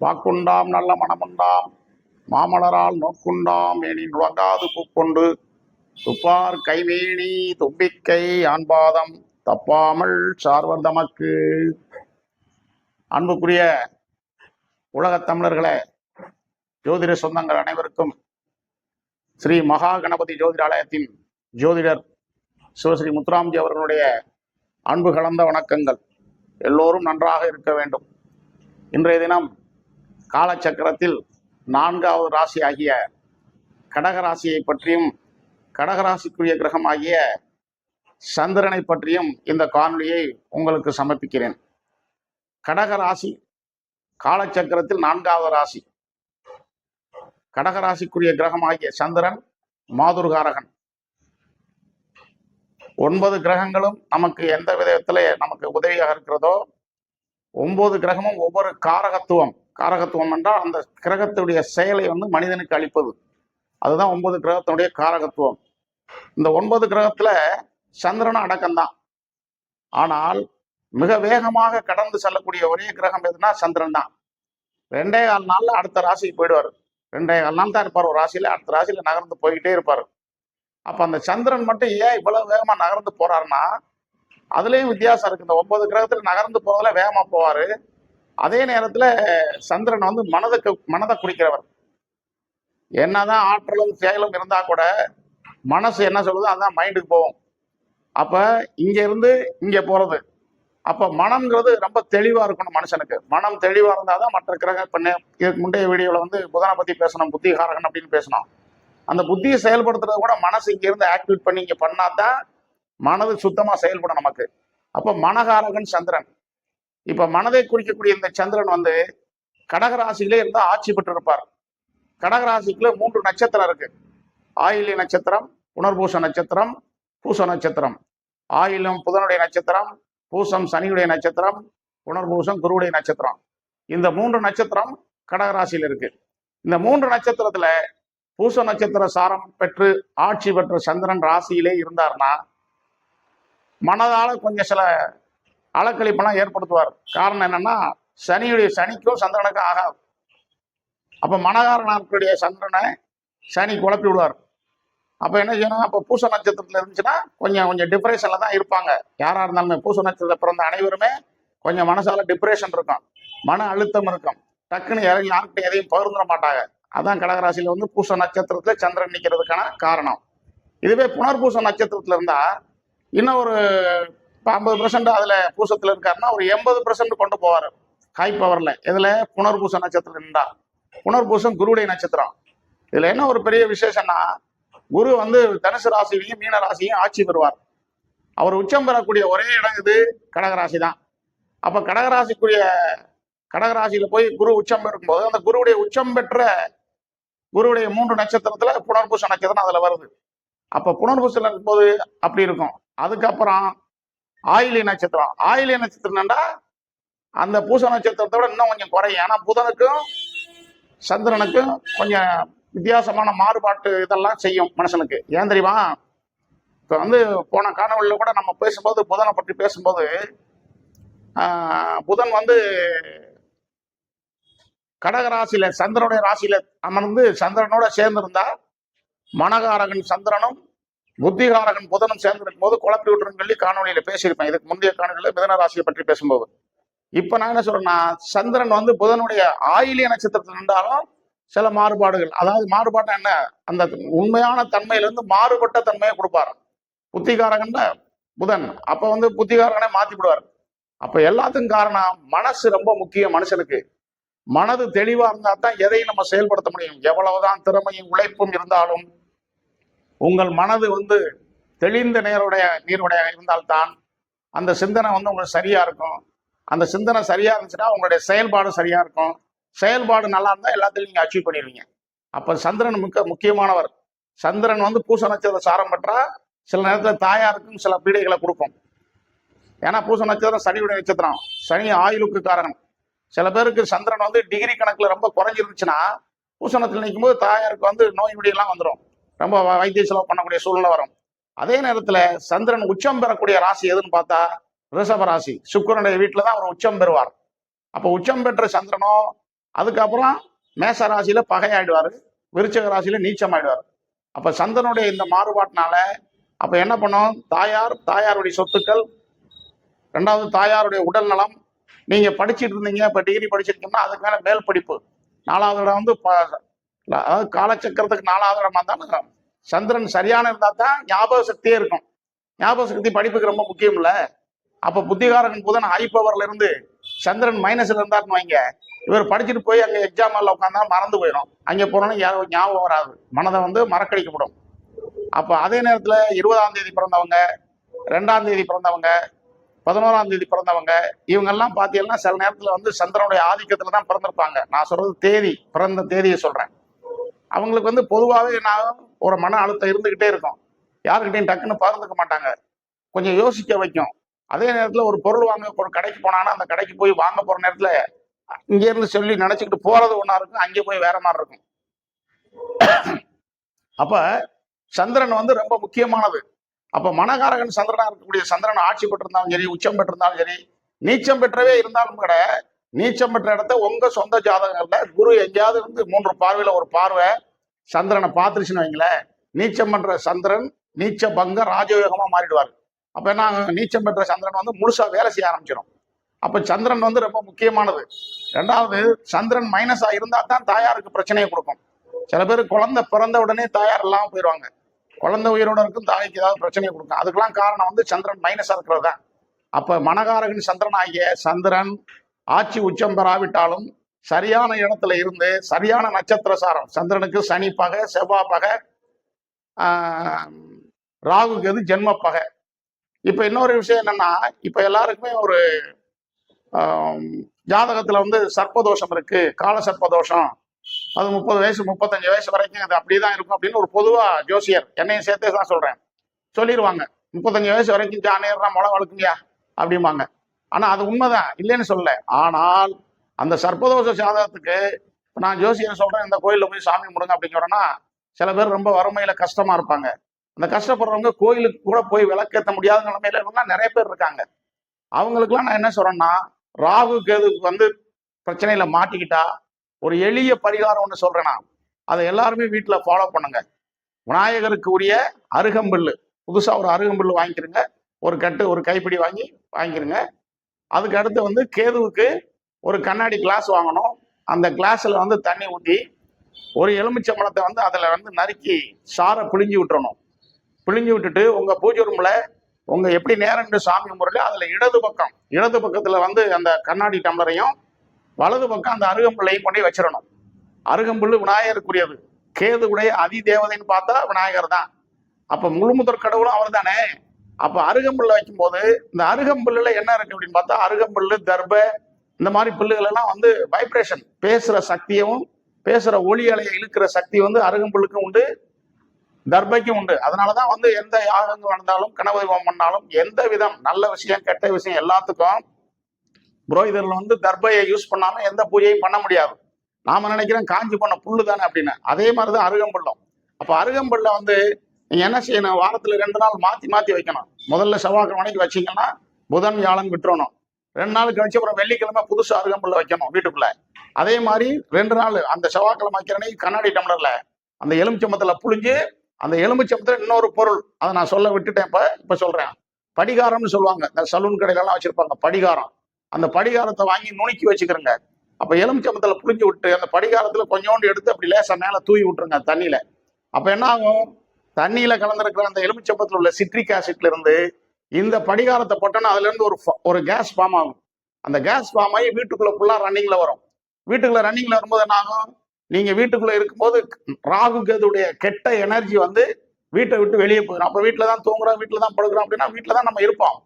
வாக்குண்டாம் நல்ல மனமுண்டாம். மாமலரால் நோக்குண்டாம் எனின் நுழங்காது பூக்கொண்டு. துப்பார் கைவேணி தும்பிக்கை ஆண்பாதம் தப்பாமல் சார்வர் தமக்கு அன்புக்குரிய உலகத் தமிழர்களே ஜோதிட சொந்தங்கள் அனைவருக்கும் ஸ்ரீ மகா கணபதி ஜோதிடாலயத்தின் ஜோதிடர் சிவஸ்ரீ முத்துராம்ஜி அவர்களுடைய அன்பு கலந்த வணக்கங்கள். எல்லோரும் நன்றாக இருக்க வேண்டும். இன்றைய தினம் காலச்சக்கரத்தில் நான்காவது ராசி ஆகிய கடகராசியை பற்றியும் கடகராசிக்குரிய கிரகமாகிய சந்திரனை பற்றியும் இந்த காணொலியை உங்களுக்கு சமர்ப்பிக்கிறேன். கடகராசி காலச்சக்கரத்தில் நான்காவது ராசி. கடகராசிக்குரிய கிரகமாகிய சந்திரன் மாதுர்காரகன். ஒன்பது கிரகங்களும் நமக்கு எந்த விதத்தில் நமக்கு உதவியாக இருக்கிறதோ ஒன்பது கிரகமும் ஒவ்வொரு காரகத்துவம். காரகத்துவம் என்றால் அந்த கிரகத்துடைய செயலை வந்து மனிதனுக்கு அளிப்பது. அதுதான் ஒன்பது கிரகத்தினுடைய காரகத்துவம். இந்த ஒன்பது கிரகத்துல சந்திரனும் அடக்கம்தான். ஆனால் மிக வேகமாக கடந்து செல்லக்கூடிய ஒரே கிரகம் எதுனா சந்திரன் தான் ரெண்டே கால் நாள்ல அடுத்த ராசிக்கு போயிடுவார். ரெண்டே கால் நாள் தான் இருப்பார். ஒரு ராசியில அடுத்த ராசியில நகர்ந்து போய்கிட்டே இருப்பார். அப்ப அந்த சந்திரன் மட்டும் ஏன் இவ்வளவு வேகமா நகர்ந்து போறாருன்னா அதுலயும் வித்தியாசம் இருக்கு. இந்த ஒன்பது கிரகத்துல நகர்ந்து போறதுல வேகமா போவாரு. அதே நேரத்துல சந்திரன் வந்து மனதுக்கு மனதை குறிக்கிறவர் என்னதான் ஆற்றலும் செயலும் இருந்தா கூட மனசு என்ன சொல்லுதோ அதான் மைண்டுக்கு போகும். அப்ப இங்க இருந்து இங்க போறது. அப்ப மனம்ங்கிறது ரொம்ப தெளிவா இருக்கணும் மனுஷனுக்கு. மனம் தெளிவா இருந்தாதான் மற்ற கிரக இப்ப இதுக்கு முந்தைய வீடியோல வந்து புதனை பத்தி பேசணும் புத்திகாரகன் அப்படின்னு பேசணும். அந்த புத்தியை செயல்படுத்துறது கூட மனசு இங்க இருந்து ஆக்டிவேட் பண்ணி இங்க பண்ணாதான் மனது சுத்தமா செயல்படும் நமக்கு. அப்ப மனகாரகன் சந்திரன். இப்ப மனதை குறிக்கக்கூடிய இந்த சந்திரன் வந்து கடகராசியிலே இருந்து ஆட்சி பெற்று இருப்பார் கடகராசிக்குள்ள மூன்று நட்சத்திரம் இருக்கு. ஆயிலி நட்சத்திரம் புனர்பூச நட்சத்திரம் பூச நட்சத்திரம். ஆயிலம் புதனுடைய நட்சத்திரம் பூசம் சனியுடைய நட்சத்திரம் புனர்பூசம் குருவுடைய நட்சத்திரம். இந்த மூன்று நட்சத்திரம் கடகராசியில் இருக்கு. இந்த மூன்று நட்சத்திரத்துல பூச நட்சத்திர சாரம் பெற்று ஆட்சி பெற்ற சந்திரன் ராசியிலே இருந்தார்னா மனதால் கொஞ்சம் சில அலக்கழிப்பெல்லாம் ஏற்படுத்துவார். காரணம் என்னன்னா சனியுடைய சனிக்கும் சந்திரனுக்கும் ஆகாது. அப்போ மனகார நாட்களுடைய சந்திரனை சனி குழப்பி விடுவார். அப்போ என்ன செய்யணும்? அப்போ பூச நட்சத்திரத்தில் இருந்துச்சுன்னா கொஞ்சம் கொஞ்சம் டிப்ரெஷன்ல தான் இருப்பாங்க. யாராக இருந்தாலுமே பூச நட்சத்திரத்தில் பிறந்த அனைவருமே கொஞ்சம் மனசால டிப்ரெஷன் இருக்கும். மன அழுத்தம் இருக்கும். டக்குன்னு யாரும் யார்கிட்ட எதையும் பகிர்ந்துட மாட்டாங்க. அதான் கடகராசியில வந்து பூச நட்சத்திரத்தில் சந்திரன் நிற்கிறதுக்கான காரணம். இதுவே புனர்பூச நட்சத்திரத்தில் இருந்தால் இன்னும் ஒரு ஐம்பது பர்சன்ட் அதுல பூசத்தில் இருக்காருன்னா ஒரு எண்பது பர்சன்ட் கொண்டு போவார். ஹை பவர்ல இதில் புனர்பூச நட்சத்திரம் இருந்தா புனர்பூசம் குருவுடைய நட்சத்திரம். இதுல என்ன ஒரு பெரிய விசேஷம்னா குரு வந்து தனுசு ராசியையும் மீன ராசியும் ஆட்சி பெறுவார். அவர் உச்சம் பெறக்கூடிய ஒரே இடம் இது கடகராசி தான் அப்போ கடகராசிக்குரிய கடகராசியில் போய் குரு உச்சம் பெறும்போது அந்த குருவுடைய உச்சம் பெற்ற குருவுடைய மூன்று நட்சத்திரத்துல புனர்பூச நட்சத்திரம் அதுல வருது. அப்போ புனர்பூசம் இருக்கும்போது அப்படி இருக்கும். அதுக்கப்புறம் ஆயிலி நட்சத்திரம். ஆயிலி நட்சத்திரம்னா அந்த பூச நட்சத்திரத்தோட இன்னும் கொஞ்சம் குறையும் ஏன்னா புதனுக்கும் சந்திரனுக்கும் கொஞ்சம் வித்தியாசமான மாறுபாட்டு இதெல்லாம் செய்யும் மனுஷனுக்கு. ஏன் தெரியுமா? இப்போ வந்து போன காணொலியில் கூட நம்ம பேசும்போது புதனை பற்றி பேசும்போது புதன் வந்து கடகராசியில சந்திரனுடைய ராசியில அமர்ந்து சந்திரனோட சேர்ந்திருந்தா மனகாரகன் சந்திரனும் புத்திகாரகன் புதனும் சேர்ந்திருக்கும் போது குழப்பி விட்டுருன்னு சொல்லி காணொலியில பேசியிருப்பேன். இதுக்கு முந்தைய காணொலியில மிதன ராசியை பற்றி பேசும்போது. இப்ப நான் என்ன சொல்றேன்னா சந்திரன் வந்து புதனுடைய ஆயிலிய நட்சத்திரத்தில் இருந்தாலும் சில மாறுபாடுகள் அதாவது மாறுபாடு என்ன? அந்த உண்மையான தன்மையிலிருந்து மாறுபட்ட தன்மையை கொடுப்பாரு புத்திகாரகன் புதன். அப்ப வந்து புத்திகாரகனே மாத்தி விடுவார். அப்ப எல்லாத்துக்கும் காரணம் மனசு ரொம்ப முக்கியம் மனுஷனுக்கு. மனது தெளிவா இருந்தா தான் எதையும் நம்ம செயல்படுத்த முடியும். எவ்வளவுதான் திறமையும் உழைப்பும் இருந்தாலும் உங்கள் மனது வந்து தெளிந்த நேருடைய நீருடைய இருந்தால்தான் அந்த சிந்தனை வந்து உங்களுக்கு சரியா இருக்கும். அந்த சிந்தனை சரியா இருந்துச்சுன்னா உங்களுடைய செயல்பாடு சரியா இருக்கும். செயல்பாடு நல்லா இருந்தால் எல்லாத்தையும் நீங்கள் அச்சீவ் பண்ணிடுவீங்க. அப்போ சந்திரன் மிக்க முக்கியமானவர். சந்திரன் வந்து பூச நட்சத்திர சாரம் பெற்றா சில நேரத்தில் தாயாருக்கும் சில பீடைகளை கொடுக்கும். ஏன்னா பூச நட்சத்திரம் சனியுடைய நட்சத்திரம். சனி ஆயுளுக்கு காரணம். சில பேருக்கு சந்திரன் வந்து டிகிரி கணக்கில் ரொம்ப குறைஞ்சிருந்துச்சுன்னா பூசணத்தில் நிற்கும் போது தாயாருக்கு வந்து நோய் விடியெல்லாம் வந்துடும் ரொம்ப வைத்திய செலவு பண்ணக்கூடிய சூழ்நிலை வரும். அதே நேரத்துல சந்திரன் உச்சம் பெறக்கூடிய ராசி எதுன்னு பார்த்தா ரிஷப ராசி. சுக்கிரனுடைய வீட்டில் தான் அவர் உச்சம் பெறுவார். அப்போ உச்சம் பெற்ற சந்திரனோ அதுக்கப்புறம் மேச ராசியில பகையாயிடுவார் விருச்சக ராசியில நீச்சம் ஆயிடுவார் அப்போ சந்திரனுடைய இந்த மாறுபாட்டினால அப்போ என்ன பண்ணோம்? தாயார் தாயாருடைய சொத்துக்கள் ரெண்டாவது தாயாருடைய உடல் நலம் நீங்கள் படிச்சிட்டு இருந்தீங்க இப்போ டிகிரி படிச்சிருக்கீங்கன்னா அதுக்கு மேலே மேல் படிப்பு. நாலாவது இடம் வந்து ப- அதாவது காலச்சக்கரத்துக்கு நாலாவது இடமா தான் சந்திரன் சரியான இருந்தா தான் ஞாபக சக்தியே இருக்கும். ஞாபக சக்தி படிப்புக்கு ரொம்ப முக்கியம் இல்ல. அப்ப புத்திகாரன் புதன் ஹை பவர்ல இருந்து சந்திரன் மைனஸ்ல இருந்தாருன்னு வைங்க. இவர் படிச்சுட்டு போய் அங்க எக்ஸாம் ஹாலில் உட்காந்தா மறந்து போயிடும் அங்கே போனோன்னா யாரும் ஞாபகம் வராது. மனதை வந்து மறக்கடிக்கப்படும். அப்போ அதே நேரத்தில் இருபதாம் தேதி பிறந்தவங்க ரெண்டாம் தேதி பிறந்தவங்க பதினோராம் தேதி பிறந்தவங்க இவங்கெல்லாம் பார்த்தீங்கன்னா சில நேரத்தில் வந்து சந்திரனுடைய ஆதிக்கத்தில் தான் பிறந்திருப்பாங்க. நான் சொல்றது தேதி பிறந்த தேதியை சொல்கிறேன் அவங்களுக்கு வந்து பொதுவாகவே என்ன ஒரு மன அழுத்தம் இருந்துக்கிட்டே இருக்கும். யாருக்கிட்டையும் டக்குன்னு பகிர்ந்துக்க மாட்டாங்க. கொஞ்சம் யோசிக்க வைக்கும். அதே நேரத்தில் ஒரு பொருள் வாங்க ஒரு கடைக்கு போனாங்கன்னா அந்த கடைக்கு போய் வாங்க போகிற நேரத்தில் இங்க இருந்து சொல்லி நினச்சிக்கிட்டு போறது ஒன்றா இருக்கும். அங்கே போய் வேற மாதிரி இருக்கும். அப்ப சந்திரன் வந்து ரொம்ப முக்கியமானது. அப்ப மனகாரகன் சந்திரனா இருக்கக்கூடிய சந்திரன் ஆட்சி பெற்றிருந்தாலும் சரி உச்சம் பெற்றிருந்தாலும் சரி நீச்சம் பெற்றவே இருந்தாலும் கூட நீச்சம் பெற்ற இடத்த உங்க சொந்த ஜாதகங்கள்ல குரு எங்கேயாவது வந்து மூன்று பார்வையில ஒரு பார்வை சந்திரனை பார்த்துருச்சுன்னு வைங்களேன். நீச்சம் பண்ற சந்திரன் நீச்ச பங்க ராஜயோகமா மாறிடுவார். அப்ப என்ன நீச்சம் பெற்ற சந்திரன் வந்து முழுசா வேலை செய்ய ஆரம்பிச்சிடும் அப்ப சந்திரன் வந்து ரொம்ப முக்கியமானது. ரெண்டாவது சந்திரன் மைனஸா இருந்தா தான் தாயாருக்கு பிரச்சனையை கொடுக்கும். சில பேர் குழந்தை பிறந்த உடனே தாயார் இல்லாம போயிடுவாங்க. குழந்தை உயிரோட இருக்கும் தாய்க்கு ஏதாவது பிரச்சனையை கொடுக்கும். அதுக்கெல்லாம் காரணம் வந்து சந்திரன் மைனஸா இருக்கிறது தான். அப்ப மனகாரகன் சந்திரன் ஆகிய சந்திரன் ஆட்சி உச்சம் பெறாவிட்டாலும் சரியான இடத்துல இருந்து சரியான நட்சத்திர சாரம் சந்திரனுக்கு சனி பகை செவ்வாய் பகை ராகுக்கு எது ஜென்ம பகை. இப்போ இன்னொரு விஷயம் என்னன்னா இப்போ எல்லாருக்குமே ஒரு ஜாதகத்தில் வந்து சர்ப்பதோஷம் இருக்கு கால சர்ப்பதோஷம். அது முப்பது வயசு முப்பத்தஞ்சு வயசு வரைக்கும் அது அப்படிதான் இருக்கும் அப்படின்னு ஒரு பொதுவாக ஜோசியர் என்னையும் சேர்த்தே தான் சொல்கிறேன் சொல்லிடுவாங்க முப்பத்தஞ்சு வயசு வரைக்கும் ஜானியர்னா முளை வளர்க்குங்கயா அப்படிம்பாங்க. ஆனால் அது உண்மைதான். இல்லைன்னு சொல்லல. ஆனால் அந்த சர்ப்பதோஷ சாதகத்துக்கு இப்போ நான் ஜோசியர் சொல்கிறேன் இந்த கோயிலில் போய் சாமி முடுங்க அப்படிங்கிறோன்னா சில பேர் ரொம்ப வறுமையில் கஷ்டமாக இருப்பாங்க. அந்த கஷ்டப்படுறவங்க கோயிலுக்கு கூட போய் விளக்கேற்ற முடியாத நிலைமையில இருந்தால் நிறைய பேர் இருக்காங்க. அவங்களுக்குலாம் நான் என்ன சொல்கிறேன்னா ராகு கேதுக்கு வந்து பிரச்சனையில் மாட்டிக்கிட்டா ஒரு எளிய பரிகாரம் ஒன்று சொல்கிறேன்னா நான் அதை எல்லாருமே வீட்டில் ஃபாலோ பண்ணுங்க. விநாயகருக்கு உரிய அருகம்புல்லு. புதுசாக ஒரு அருகம்பில் வாங்கிக்கிறங்க ஒரு கட்டு ஒரு கைப்பிடி வாங்கி வாங்கிக்கிறங்க அதுக்கு அடுத்து வந்து கேதுவுக்கு ஒரு கண்ணாடி கிளாஸ் வாங்கணும். அந்த கிளாஸில் வந்து தண்ணி ஊற்றி ஒரு எலுமிச்சம்பழத்தை வந்து அதில் வந்து நறுக்கி சாரை பிழிஞ்சு விட்டுறணும். பிழிஞ்சு விட்டுட்டு உங்கள் பூஜை ரூமில் உங்கள் எப்படி நேரண்டு சாமி முறையில அதில் இடது பக்கம் இடது பக்கத்தில் வந்து அந்த கண்ணாடி டம்ளரையும் வலது பக்கம் அந்த அருகம்புள்ளையும் கொண்டு வச்சிடணும். அருகம்புல்லு விநாயகருக்குரியது. கேதுவுடைய அதி தேவதைன்னு பார்த்தா விநாயகர் தான். அப்போ முழுமுதற் கடவுளும் அவர் தானே அப்ப அருகம்புல்ல வைக்கும்போது இந்த அருகம்புல்லில் என்ன இருக்கு அப்படின்னு பார்த்தா அருகம்புல்லு தர்ப இந்த மாதிரி புல்லுகள் எல்லாம் வந்து வைப்ரேஷன் பேசுற சக்தியும் பேசுற ஒளி அலையை இழுக்கிற சக்தி வந்து அருகம்புல்லுக்கும் உண்டு தர்பைக்கும் உண்டு. அதனாலதான் வந்து எந்த யாகங்கள் வந்தாலும் கணபதி பண்ணாலும் எந்த விதம் நல்ல விஷயம் கெட்ட விஷயம் எல்லாத்துக்கும் புரோகிதர்கள் வந்து தர்பையை யூஸ் பண்ணாம எந்த பூஜையும் பண்ண முடியாது. நாம நினைக்கிறோம் காஞ்சி போன புல்லு தானே அப்படின்னு. அதே மாதிரிதான் அருகம்புல்லம். அப்ப அருகம்புல்ல வந்து நீங்க என்ன செய்யணும்? வாரத்துல ரெண்டு நாள் மாத்தி மாத்தி வைக்கணும். முதல்ல செவ்வாய்க்கிழமைக்கு வச்சீங்கன்னா புதன் வியாழன் விட்டுறணும். ரெண்டு நாள் கழிச்சு அப்புறம் வெள்ளிக்கிழமை புதுசு அருகம்புல்ல வைக்கணும் வீட்டுக்குள்ள. அதே மாதிரி ரெண்டு நாள் அந்த செவ்வாய்க்கிழமை வைக்கிற அன்னைக்கு கண்ணாடி டம்ளர்ல அந்த எலுமிச்சம்பத்தில் புழிஞ்சு அந்த எலுமிச்சம்பத்தில் இன்னொரு பொருள். அதை நான் சொல்ல விட்டுட்டேன் இப்ப இப்ப சொல்றேன். படிகாரம்னு சொல்லுவாங்க. இந்த சலூன் கடையில எல்லாம் வச்சிருப்பாங்க படிகாரம். அந்த படிகாரத்தை வாங்கி நுணுக்கி வச்சுக்கிறங்க. அப்ப எலுமிச்சம்பத்தில் புழிஞ்சு விட்டு அந்த படிகாரத்துல கொஞ்சோண்டு எடுத்து அப்படி லேசா மேல தூவி விட்டுருங்க தண்ணியில. அப்ப என்ன ஆகும்? தண்ணியில கலந்திருக்கிற அந்த எலுமிச்சப்பத்தில் உள்ள சிட்ரிக் ஆசிட்ல இருந்து இந்த படிகாரத்தை போட்டோன்னா அதுல இருந்து ஒரு ஃப- ஒரு கேஸ் ஃபார்ம் ஆகும். அந்த கேஸ் ஃபார்ம் ஆகி வீட்டுக்குள்ள ஃபுல்லா ரன்னிங்ல வரும். வீட்டுக்குள்ள ரன்னிங்ல வரும்போது என்ன ஆகும்? நீங்க வீட்டுக்குள்ள இருக்கும்போது ராகு கேதுடைய கெட்ட எனர்ஜி வந்து வீட்டை விட்டு வெளியே போயிடும் அப்ப வீட்டுல தான் தூங்குறோம் வீட்டுல தான் படுக்கிறோம் அப்படின்னா வீட்டுல தான் நம்ம இருப்போம்.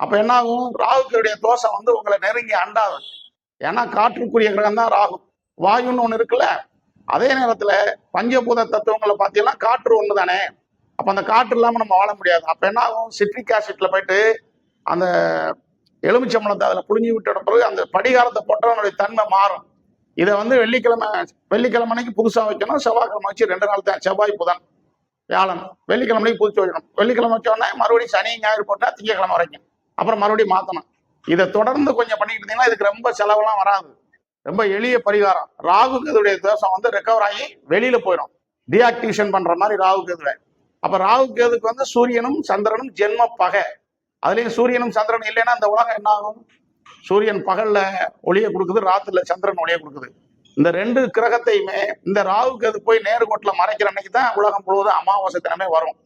அப்ப என்ன ஆகும்? ராகுக்களுடைய தோஷம் வந்து உங்களை நெருங்கி அண்டாது. ஏன்னா காற்றுக்குரிய கிரகம் தான் ராகு. வாயுன்னு ஒன்று இருக்குல்ல? அதே நேரத்துல பஞ்சபூத தத்துவங்களை பார்த்தீங்கன்னா காற்று ஒன்று தானே அப்ப அந்த காற்று இல்லாம நம்ம வாழ முடியாது. அப்ப என்ன ஆகும் சிட்ரிக் ஆசிட்ல போயிட்டு அந்த எலுமிச்சம்பளத்தை அதுல புழிஞ்சு விட்ட பிறகு அந்த படிகாரத்தை போட்டவனுடைய தன்மை மாறும். இதை வந்து வெள்ளிக்கிழமை வெள்ளிக்கிழமை அன்னைக்கு புதுசா வைக்கணும். செவ்வாய்க்கிழமை வச்சு ரெண்டு நாள் தான். செவ்வாய் புதன் வியாழன். வெள்ளிக்கிழமை புதுச்சு வைக்கணும். வெள்ளிக்கிழமை வச்சோடனே மறுபடியும் சனி ஞாயிறு போட்டா திங்கக்கிழமை வரைக்கும். அப்புறம் மறுபடியும் மாத்தணும். இதை தொடர்ந்து கொஞ்சம் பண்ணிக்கிட்டு இருந்தீங்கன்னா இதுக்கு ரொம்ப செலவெல்லாம் வராது. ரொம்ப எளிய பரிகாரம். ராகு கதுடைய தோஷம் வந்து ரெக்கவர் ஆகி வெளியில போயிடும். டீஆக்டிவேஷன் பண்ற மாதிரி ராகு கதுவை அப்ப ராகு கேதுக்கு வந்து சூரியனும் சந்திரனும் ஜென்ம பகை. அதுலயும் சூரியனும் சந்திரனும் இல்லைன்னா இந்த உலகம் என்ன ஆகும்? சூரியன் பகல்ல ஒளிய கொடுக்குது ராத்திரில சந்திரன் ஒளிய கொடுக்குது. இந்த ரெண்டு கிரகத்தையுமே இந்த ராகு கேது போய் நேர்கோட்டுல மறைக்கிற அன்னைக்கு தான் உலகம் முழுவதும் அமாவாசை தினமே வரும்.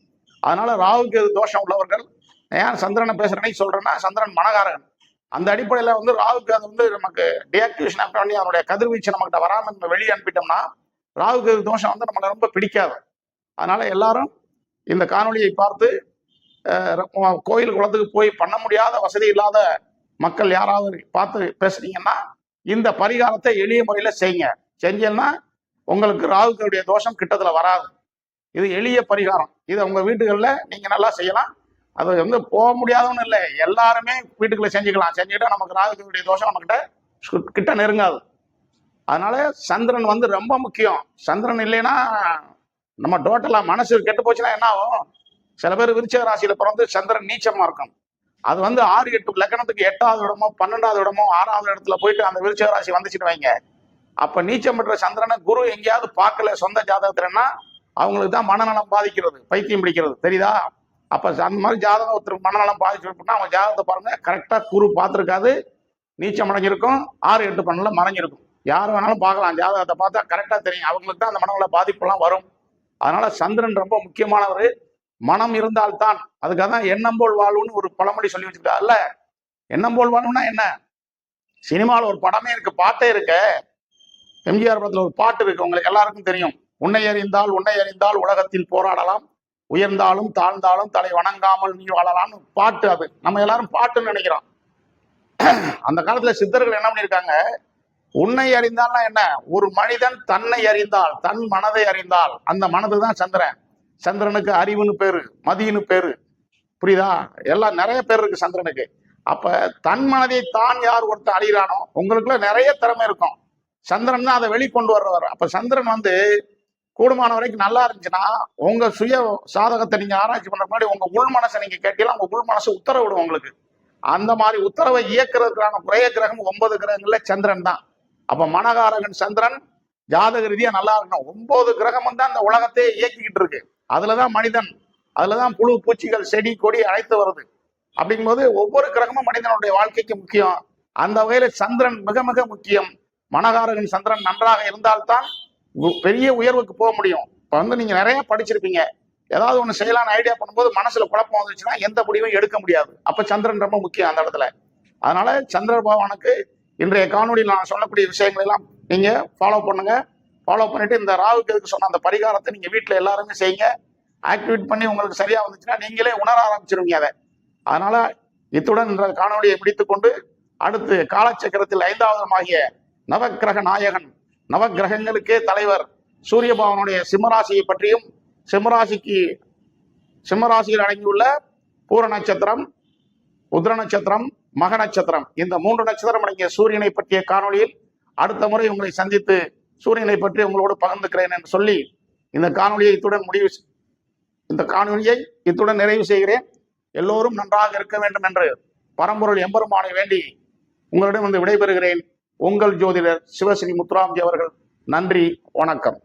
அதனால ராகு கேது தோஷம் உள்ளவர்கள் ஏன் சந்திரனை பேசுற அன்னைக்கு சொல்றேன்னா சந்திரன் மனகாரகன் அந்த அடிப்படையில வந்து ராகு கேது வந்து நமக்கு டீஆக்டிவேஷன் பண்ணி அதனுடைய கதிர்வீச்சு நம்மகிட்ட வராம நம்ம வெளியே அனுப்பிட்டோம்னா ராகு கேது தோஷம் வந்து நம்மளை ரொம்ப பிடிக்காது. அதனால எல்லாரும் இந்த காணொலியை பார்த்து கோயில் குளத்துக்கு போய் பண்ண முடியாத வசதி இல்லாத மக்கள் யாராவது பார்த்து பேசுனீங்கன்னா இந்த பரிகாரத்தை எளிய முறையில் செய்யுங்க. செஞ்சீங்கன்னா உங்களுக்கு ராகுக்களுடைய தோஷம் கிட்டத்தில் வராது. இது எளிய பரிகாரம். இதை உங்கள் வீட்டுகளில் நீங்கள் நல்லா செய்யலாம். அது வந்து போக முடியாதவன்னு இல்லை. எல்லாருமே வீட்டுக்குள்ளே செஞ்சுக்கலாம். செஞ்சுக்கிட்டா நமக்கு ராகுக்களுடைய தோஷம் நம்மகிட்ட கிட்ட நெருங்காது. அதனால சந்திரன் வந்து ரொம்ப முக்கியம். சந்திரன் இல்லைன்னா நம்ம டோட்டலா மனசு கெட்டு போச்சுன்னா என்ன ஆகும்? சில பேர் விருச்சக ராசியில பிறந்து சந்திரன் நீச்சமா இருக்கும். அது வந்து ஆறு எட்டு லக்கணத்துக்கு எட்டாவது இடமோ பன்னெண்டாவது இடமோ ஆறாவது இடத்துல போயிட்டு அந்த விருச்சக ராசி வந்துச்சுன்னு வைங்க. அப்ப நீச்சம் பெற்ற சந்திரனை குரு எங்கேயாவது பார்க்கல சொந்த ஜாதகத்துலன்னா அவங்களுக்கு தான் மனநலம் பாதிக்கிறது பைத்தியம் பிடிக்கிறது. தெரியுதா? அப்ப அந்த மாதிரி ஜாதகம் ஒருத்தர் மனநலம் பாதிச்சிருக்குன்னா அவங்க ஜாதகத்தை பாருங்க கரெக்டா குரு பார்த்துருக்காது நீச்சம் அடைஞ்சிருக்கும் ஆறு எட்டு பன்னெண்டுல மறைஞ்சிருக்கும். யார் வேணாலும் பார்க்கலாம் ஜாதகத்தை பார்த்தா கரெக்டா தெரியும். அவங்களுக்கு தான் அந்த மனநல பாதிப்புலாம் வரும். அதனால சந்திரன் ரொம்ப முக்கியமானவர். மனம் இருந்தால்தான். அதுக்காக தான் எண்ணம் போல் வாழ்வுன்னு ஒரு பழமொழி சொல்லி வச்சிருக்காருல்ல எண்ணம் போல் வாழ்வுன்னா என்ன? சினிமாவில் ஒரு படமே இருக்கு பாட்டே இருக்கு. எம்ஜிஆர் படத்துல ஒரு பாட்டு இருக்கு உங்களுக்கு எல்லாருக்கும் தெரியும். உன்னை அறிந்தால் உன்னை அறிந்தால் உலகத்தில் போராடலாம். உயர்ந்தாலும் தாழ்ந்தாலும் தலை வணங்காமல் நீ வாழலாம்னு பாட்டு அது. நம்ம எல்லாரும் பாட்டுன்னு நினைக்கிறோம். அந்த காலத்துல சித்தர்கள் என்ன பண்ணியிருக்காங்க? உன்னை அறிந்தால்னா என்ன? ஒரு மனிதன் தன்னை அறிந்தால் தன் மனதை அறிந்தால் அந்த மனது தான் சந்திரன். சந்திரனுக்கு அறிவுன்னு பேரு மதின்னு பேரு. புரியுதா? எல்லாம் நிறைய பேர் இருக்கு சந்திரனுக்கு. அப்ப தன் மனதை தான் யார் ஒருத்தன் அறிகிறானோ உங்களுக்குள்ள நிறைய திறமை இருக்கும். சந்திரன் தான் அதை வெளிக்கொண்டு வர்றவர் அப்ப சந்திரன் வந்து கூடுமான வரைக்கும் நல்லா இருந்துச்சுன்னா உங்க சுய சாதகத்தை நீங்க ஆராய்ச்சி பண்ற முன்னாடி உங்க உள் மனசை நீங்க கேட்டீங்கன்னா உங்க உள் மனசு உத்தரவிடும் உங்களுக்கு. அந்த மாதிரி உத்தரவை இயக்குறதுக்கான குறைய கிரகம் ஒன்பது கிரகங்கள்ல சந்திரன் தான். அப்ப மனகாரகன் சந்திரன் ஜாதக ரீதியா நல்லா இருக்கணும். ஒன்பது கிரகம் வந்து அந்த உலகத்தையே இயக்கிக்கிட்டு இருக்கு. அதுலதான் மனிதன் அதுலதான் புழு பூச்சிகள் செடி கொடி அழைத்து வருது. அப்படிங்கும்போது ஒவ்வொரு கிரகமும் மனிதனுடைய வாழ்க்கைக்கு முக்கியம். அந்த வகையில சந்திரன் மிக மிக முக்கியம். மனகாரகன் சந்திரன் நன்றாக இருந்தால்தான் பெரிய உயர்வுக்கு போக முடியும். இப்ப வந்து நீங்க நிறைய படிச்சிருப்பீங்க. ஏதாவது ஒண்ணு செய்யலாம்னு ஐடியா பண்ணும்போது மனசுல குழப்பம் வந்துச்சுன்னா எந்த முடிவும் எடுக்க முடியாது. அப்ப சந்திரன் ரொம்ப முக்கியம் அந்த இடத்துல. அதனால சந்திர பகவானுக்கு இன்றைய காணொலியில் நான் சொல்லக்கூடிய விஷயங்கள் எல்லாம் நீங்க ஃபாலோ பண்ணுங்க. ஃபாலோ பண்ணிட்டு இந்த ராகு கேதுக்கு சொன்ன அந்த பரிகாரத்தை நீங்க வீட்டில் எல்லாருமே செய்யுங்க. ஆக்டிவேட் பண்ணி உங்களுக்கு சரியா வந்துச்சுன்னா நீங்களே உணர ஆரம்பிச்சிருவீங்க அதை. அதனால இத்துடன் இந்த காணொலியை முடித்துக்கொண்டு அடுத்து காலச்சக்கரத்தில் ஐந்தாவதமாகிய நவக்கிரக நாயகன் நவக்கிரகங்களுக்கே தலைவர் சூரிய பகவானுடைய சிம்மராசியை பற்றியும் சிம்மராசிக்கு சிம்மராசியில் அடங்கியுள்ள பூர நட்சத்திரம் உத்ர நட்சத்திரம் மக நட்சத்திரம். இந்த மூன்று நட்சத்திரம் அடங்கிய சூரியனை பற்றிய காணொளியில் அடுத்த முறை உங்களை சந்தித்து சூரியனை பற்றி உங்களோடு பகிர்ந்துக்கிறேன் என்று சொல்லி இந்த காணொலியை இத்துடன் முடிவு இந்த காணொலியை இத்துடன் நிறைவு செய்கிறேன். எல்லோரும் நன்றாக இருக்க வேண்டும் என்று பரம்பொருள் எம்பெருமானை வேண்டி உங்களிடம் வந்து விடைபெறுகிறேன். உங்கள் ஜோதிடர் சிவஸ்ரீ முத்துராம்ஜி அவர்கள். நன்றி வணக்கம்.